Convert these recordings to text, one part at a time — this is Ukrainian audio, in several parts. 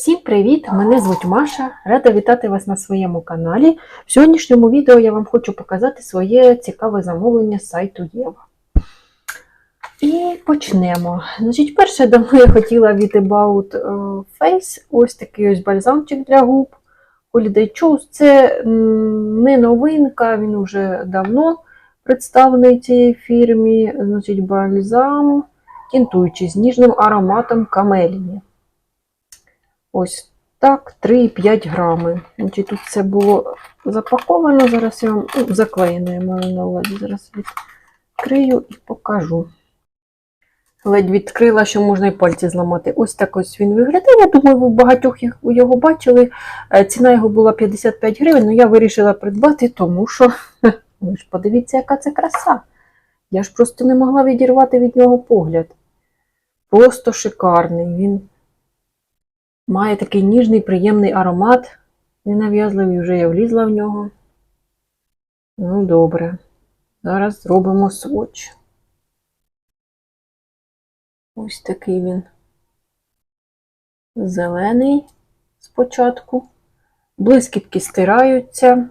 Всім привіт! Мене звуть Маша. Рада вітати вас на своєму каналі. В сьогоднішньому відео я вам хочу показати своє цікаве замовлення з сайту Єва. І почнемо. Значить, перше, давно я хотіла від About е, Face ось такий ось бальзамчик для губ. Holiday Choose. Це не новинка, він вже давно представлений цій фірмі. Значить, бальзам тінтуючий з ніжним ароматом камелії. Ось так, 3,5 грами. Значить, тут все було запаковано. Зараз я вам ну, заклеєно, я маю на увазі. Зараз відкрию і покажу. Ледь відкрила, що можна і пальці зламати. Ось так ось він виглядає. Я думаю, ви багатьох його бачили. Е, Ціна його була 55 гривень, але я вирішила придбати, тому що ви ж подивіться, яка це краса. Я ж просто не могла відірвати від нього погляд. Просто шикарний. Він Має такий ніжний, приємний аромат. Ненав'язливий вже я влізла в нього. Ну, добре. Зараз зробимо своч. Ось такий він зелений спочатку. Блискітки стираються.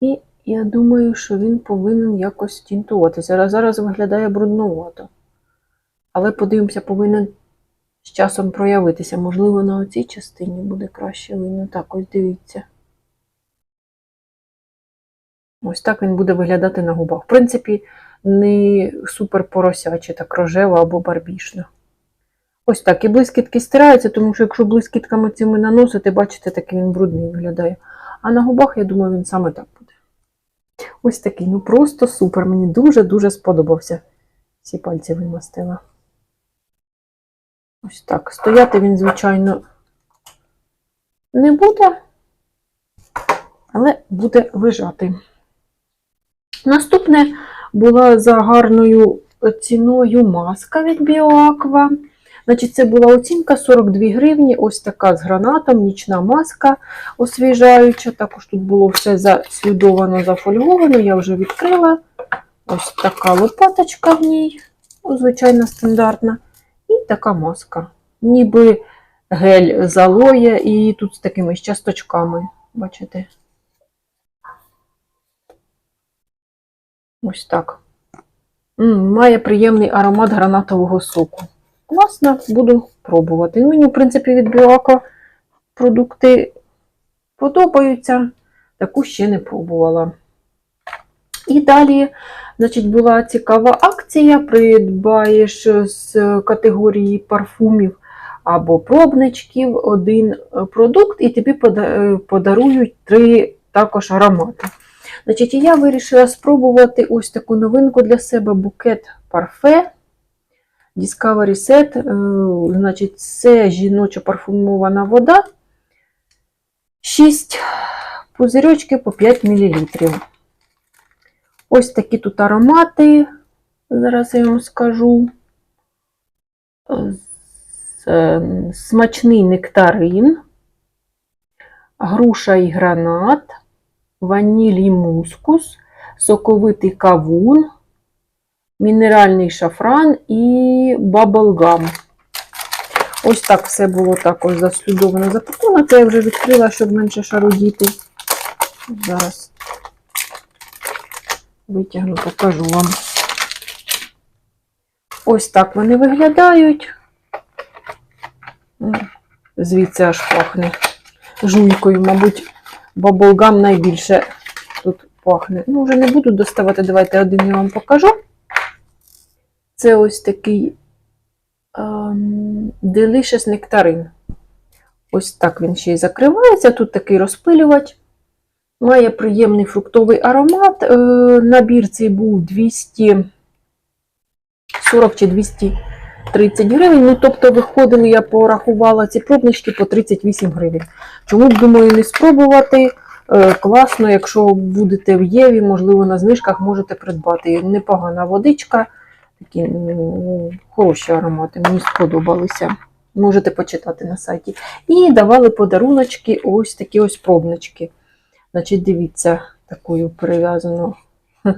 І я думаю, що він повинен якось тінтуватися. Зараз виглядає брудновато. Але подивимося, повинен з часом проявитися. Можливо, на оцій частині буде краще видно. Так, ось дивіться. Ось так він буде виглядати на губах. В принципі, не супер поросяче, так рожева або барбішна. Ось так. І блискітки стираються, тому що якщо блискітками цими наносити, бачите, такий він брудний виглядає. А на губах, я думаю, він саме так буде. Ось такий, ну просто супер. Мені дуже-дуже сподобався. Всі пальці вимастила. Ось так. Стояти він, звичайно, не буде, але буде лежати. Наступне була за гарною ціною маска від BioAqua. Значить, це була оцінка 42 гривні. Ось така з гранатом, нічна маска освіжаюча. Також тут було все заслідовано, зафольговано. Я вже відкрила. Ось така лопаточка в ній, звичайно, стандартна. Така маска. Ніби гель з алоє і тут з такими часточками. Бачите? Ось так. М, має приємний аромат гранатового соку. Класно, буду пробувати. Мені, в принципі, від Біоако продукти подобаються. Таку ще не пробувала. І далі, значить, була цікава акція. Придбаєш з категорії парфумів або пробничків один е, продукт, і тобі е, подарують три також аромати. Значить, я вирішила спробувати ось таку новинку для себе букет парфе. Discovery Set. е, Значить, це жіноча парфумована вода. 6 пузирьочків по 5 мл. Ось такі тут аромати. Зараз я вам скажу. Смачний нектарин, груша і гранат, ваніль і мускус, соковитий кавун, мінеральний шафран і баблгам. Ось так все було також заслідовано запаковано. Це я вже відкрила, щоб менше шарудіти. Зараз витягну, покажу вам. Ось так вони виглядають. Звідси аж пахне жуйкою, мабуть, баблгам найбільше тут пахне. Ну, вже не буду доставати, давайте один я вам покажу. Це ось такий ем, Delicious нектарин. Ось так він ще й закривається. Тут такий розпилювач. Має приємний фруктовий аромат. Е, Набір цей був 240 чи 230 гривень. Ну, тобто, виходили, я порахувала ці пробнички по 38 гривень. Чому б, думаю, не спробувати? Е, Класно, якщо будете в Єві, можливо, на знижках можете придбати. Непогана водичка, такі ну, хороші аромати, мені сподобалися. Можете почитати на сайті. І давали подаруночки, ось такі ось пробнички. Значить, дивіться, такою перев'язано хм,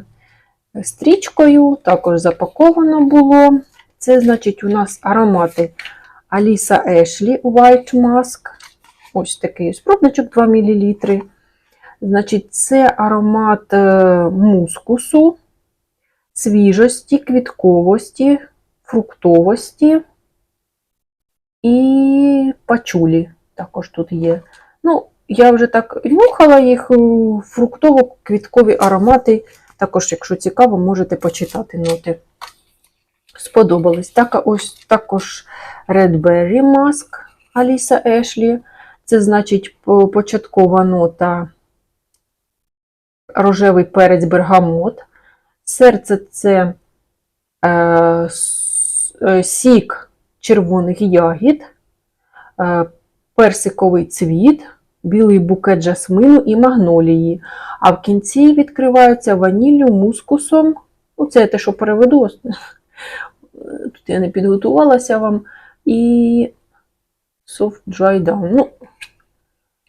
стрічкою, також запаковано було. Це, значить, у нас аромати Аліса Ешлі White Mask. Ось такий ось пробничок 2 мл. Значить, це аромат е, мускусу, свіжості, квітковості, фруктовості і пачулі також тут є. Ну, я вже так нюхала їх, е, фруктово-квіткові аромати. Також, якщо цікаво, можете почитати ноти. Сподобались. Так, ось також Red Berry Mask Аліса Ешлі. Це значить початкова нота рожевий перець бергамот. Серце це е, е, сік червоних ягід, е, персиковий цвіт, білий букет жасмину і магнолії. А в кінці відкривається ваніллю, мускусом. Ну, це я те, що переведу. Тут я не підготувалася вам. І soft dry down. Ну,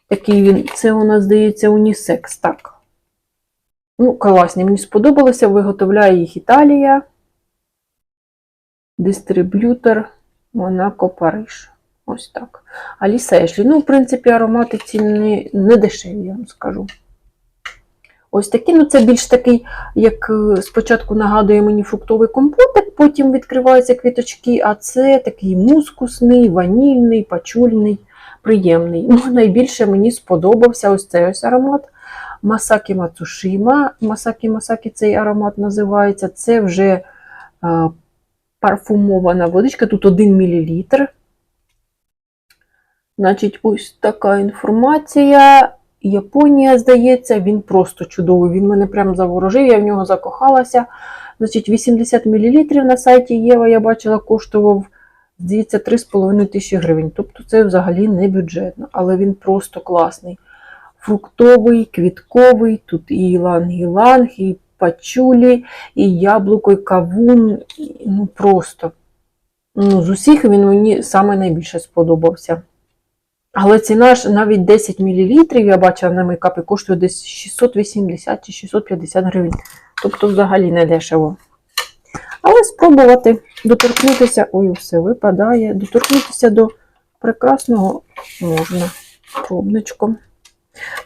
такий він, це у нас, здається, унісекс. Так. Ну, класні, мені сподобалося. Виготовляє їх Італія. Дистриб'ютор Монако Париж. Ось так. Аліса Ешлі. Ну, в принципі, аромати ці не, не дешеві, я вам скажу. Ось такі, ну це більш такий, як е, спочатку нагадує мені фруктовий компотик, потім відкриваються квіточки, а це такий мускусний, ванільний, пачульний, приємний. Ну, найбільше мені сподобався ось цей ось аромат. Масакі Мацушима. Масакі Масакі цей аромат називається. Це вже е, парфумована водичка, тут 1 мл. Значить, ось така інформація. Японія, здається, він просто чудовий. Він мене прям заворожив, я в нього закохалася. Значить, 80 мл на сайті Єва я бачила, коштував, здається, 3,5 тисячі гривень. Тобто це взагалі не бюджетно, але він просто класний. Фруктовий, квітковий, тут і іланг-іланг, і пачулі, і яблуко, і кавун. Ну просто. Ну, з усіх він мені саме найбільше сподобався. Але ціна ж навіть 10 мл, я бачила на мейкапі, коштує десь 680 чи 650 гривень. Тобто взагалі не дешево. Але спробувати доторкнутися, ой, все випадає, доторкнутися до прекрасного можна пробничком.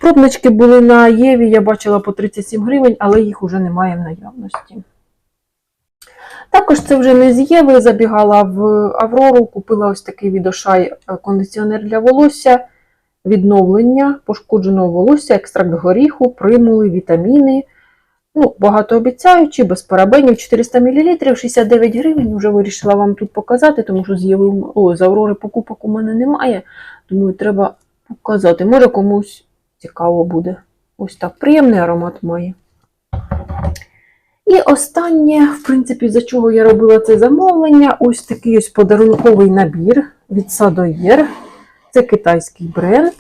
Пробнички були на Єві, я бачила по 37 гривень, але їх уже немає в наявності. Також це вже не з Єви, забігала в Аврору, купила ось такий відошай е, кондиціонер для волосся, відновлення пошкодженого волосся, екстракт горіху, примули, вітаміни. Ну, багатообіцяючий, без парабенів, 400 мл, 69 гривень. Вже вирішила вам тут показати, тому що з, Єви, о, з Аврори покупок у мене немає. Думаю, треба показати. Може комусь цікаво буде. Ось так. Приємний аромат має. І останнє, в принципі, за чого я робила це замовлення, ось такий ось подарунковий набір від Садоєр. Це китайський бренд.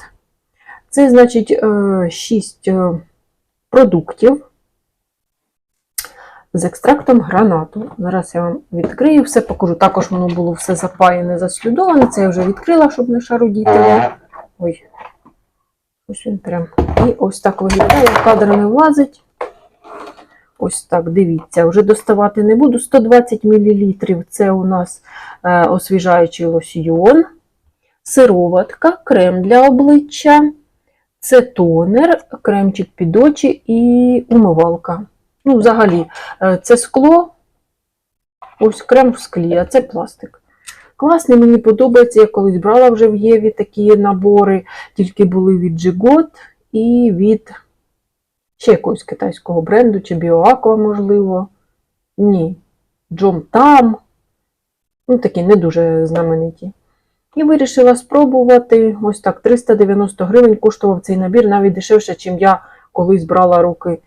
Це, значить, 6 продуктів з екстрактом гранату. Зараз я вам відкрию, все покажу. Також воно було все запаяне, заслюдоване. Це я вже відкрила, щоб не шарудіти. Ой, ось він прям. І ось так виглядає, в кадр не влазить. Ось так, дивіться, вже доставати не буду. 120 мл це у нас е, освіжаючий лосьйон, сироватка, крем для обличчя, це тонер, кремчик під очі і умивалка. Ну, взагалі, е, це скло, ось крем в склі, а це пластик. Класний, мені подобається. Я колись брала вже в Єві такі набори, тільки були від Джигот і від ще якогось китайського бренду, чи Біоаква, можливо. Ні. Джом Там. Ну, такі не дуже знамениті. І вирішила спробувати. Ось так, 390 гривень коштував цей набір, навіть дешевше, чим я колись брала руки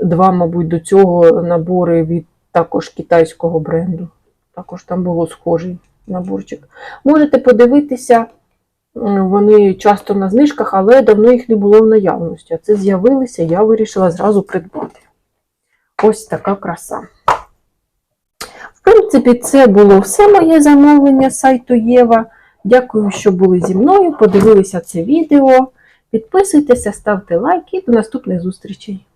два, мабуть, до цього набори від також китайського бренду. Також там було схожий наборчик. Можете подивитися, вони часто на знижках, але давно їх не було в наявності. А це з'явилися, я вирішила зразу придбати. Ось така краса. В принципі, це було все моє замовлення з сайту Єва. Дякую, що були зі мною, подивилися це відео. Підписуйтеся, ставте лайки до наступних зустрічей.